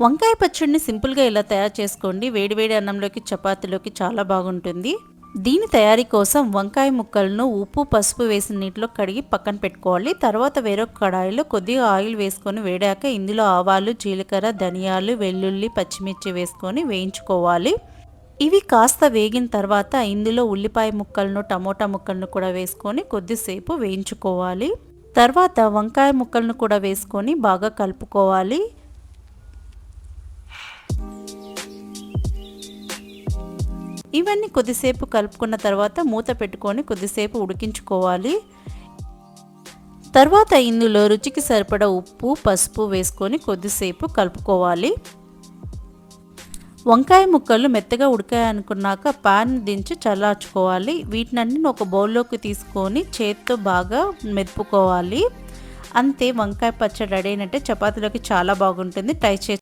వంకాయ పచ్చడిని సింపుల్గా ఇలా తయారు చేసుకోండి? వేడివేడి అన్నంలోకి చపాతీలోకి చాలా బాగుంటుంది. దీని తయారీ కోసం వంకాయ ముక్కలను ఉప్పు పసుపు వేసిన నీటిలో కడిగి పక్కన పెట్టుకోవాలి. తర్వాత వేరొక కడాయిలో కొద్దిగా ఆయిల్ వేసుకొని వేడాక ఇందులో ఆవాలు జీలకర్ర ధనియాలు వెల్లుల్లి పచ్చిమిర్చి వేసుకొని వేయించుకోవాలి. ఇవి కాస్త వేగిన తర్వాత ఇందులో ఉల్లిపాయ ముక్కలను టమోటా ముక్కలను కూడా వేసుకొని కొద్దిసేపు వేయించుకోవాలి. తర్వాత వంకాయ ముక్కలను కూడా వేసుకొని బాగా కలుపుకోవాలి. ఇవన్నీ కొద్దిసేపు కలుపుకున్న తర్వాత మూత పెట్టుకొని కొద్దిసేపు ఉడికించుకోవాలి. తర్వాత ఇందులో రుచికి సరిపడా ఉప్పు పసుపు వేసుకొని కొద్దిసేపు కలుపుకోవాలి. వంకాయ ముక్కలు మెత్తగా ఉడికాయనుకున్నాక పాన్ దించి చల్లార్చుకోవాలి. వీటినన్నీ ఒక బౌల్లోకి తీసుకొని చేత్తో బాగా మెదుపుకోవాలి. అంతే వంకాయ పచ్చడి రెడీ అయినట్టే చపాతీలోకి చాలా బాగుంటుంది. ట్రై చే